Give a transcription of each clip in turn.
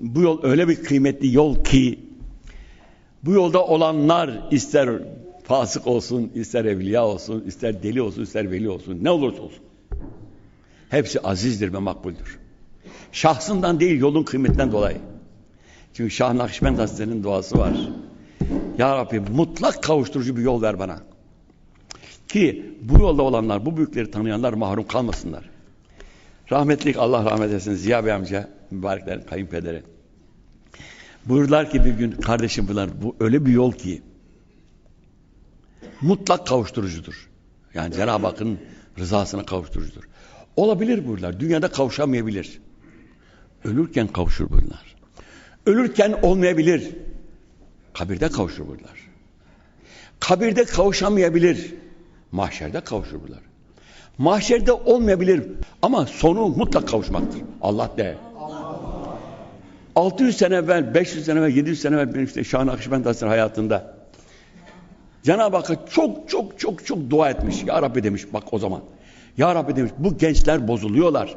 Bu yol öyle bir kıymetli yol ki bu yolda olanlar ister fasık olsun, ister evliya olsun, ister deli olsun, ister veli olsun, ne olursa olsun. Hepsi azizdir ve makbuldür. Şahsından değil yolun kıymetinden dolayı. Çünkü Şah Nakşibend Hazretleri'nin duası var. Ya Rabbi mutlak kavuşturucu bir yol ver bana. Ki bu yolda olanlar, bu büyükleri tanıyanlar mahrum kalmasınlar. Rahmetlik Allah rahmet etsin Ziya Bey amca, mübareklerin kayınpederi. Buyurdular ki bir gün kardeşim bunlar bu öyle bir yol ki mutlak kavuşturucudur. Yani Cenab-ı Hakk'ın rızasına kavuşturucudur. Olabilir buyurlar. Dünyada kavuşamayabilir. Ölürken kavuşur buyurlar. Ölürken olmayabilir. Kabirde kavuşur buyurlar. Kabirde kavuşamayabilir. Mahşerde kavuşur buyurlar. Mahşerde olmayabilir ama sonu mutlak kavuşmaktır. Allah de. 600 sene evvel, 500 sene evvel, 700 sene evvel benim işte Şah Nakşibend Hazretleri hayatında Cenab-ı Hakk'a çok çok çok çok dua etmiş. Ya Rabbi demiş bak o zaman. Ya Rabbi demiş bu gençler bozuluyorlar.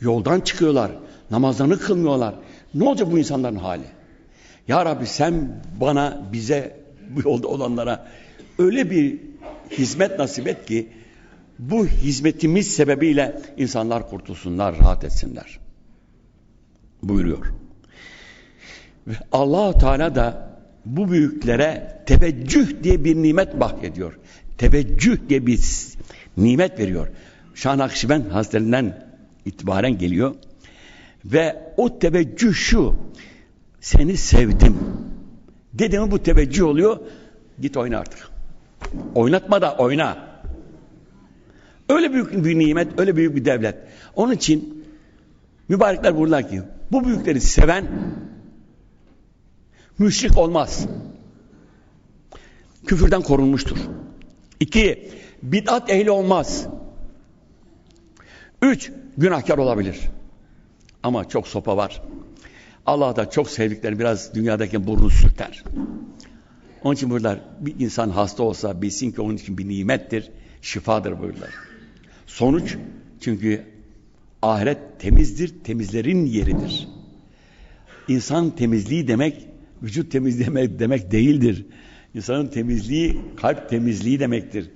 Yoldan çıkıyorlar. Namazlarını kılmıyorlar. Ne olacak bu insanların hali? Ya Rabbi sen bana bize bu yolda olanlara öyle bir hizmet nasip et ki bu hizmetimiz sebebiyle insanlar kurtulsunlar, rahat etsinler. Buyuruyor. Ve allah Teala da bu büyüklere teveccüh diye bir nimet bahsediyor. Teveccüh diye bir nimet veriyor. Şah Nakşibend Hazretlerinden itibaren geliyor. Ve o teveccüh şu. Seni sevdim. Dedim bu teveccüh oluyor. Git oyna artık. Oynatma da oyna. Öyle büyük bir nimet, öyle büyük bir devlet. Onun için mübarekler burada ki bu büyükleri seven müşrik olmaz. Küfürden korunmuştur. İki, bid'at ehli olmaz. Üç, günahkar olabilir. Ama çok sopa var. Allah da çok sevdikleri biraz dünyadaki burnu sürter. Onun için buralar bir insan hasta olsa bilsin ki onun için bir nimettir, şifadır buralar. Sonuç çünkü ahiret temizdir, temizlerin yeridir. İnsan temizliği demek vücut temizliği demek, demek değildir. İnsanın temizliği kalp temizliği demektir.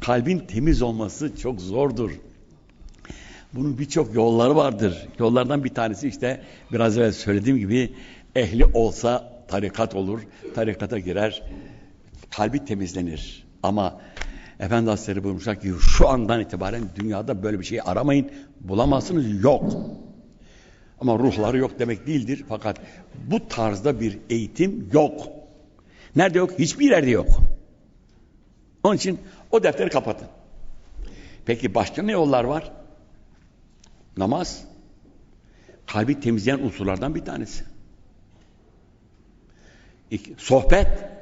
Kalbin temiz olması çok zordur. Bunun birçok yolları vardır. Yollardan bir tanesi işte biraz evvel söylediğim gibi ehli olsa tarikat olur. Tarikata girer. Kalbi temizlenir. Ama Efendi Hazretleri buyurmuşlar ki şu andan itibaren dünyada böyle bir şey aramayın. Bulamazsınız. Yok. Ama ruhları yok demek değildir. Fakat bu tarzda bir eğitim yok. Nerede yok? Hiçbir yerde yok. Onun için o defteri kapatın. Peki başka ne yollar var? Namaz. Kalbi temizleyen unsurlardan bir tanesi. İki, sohbet.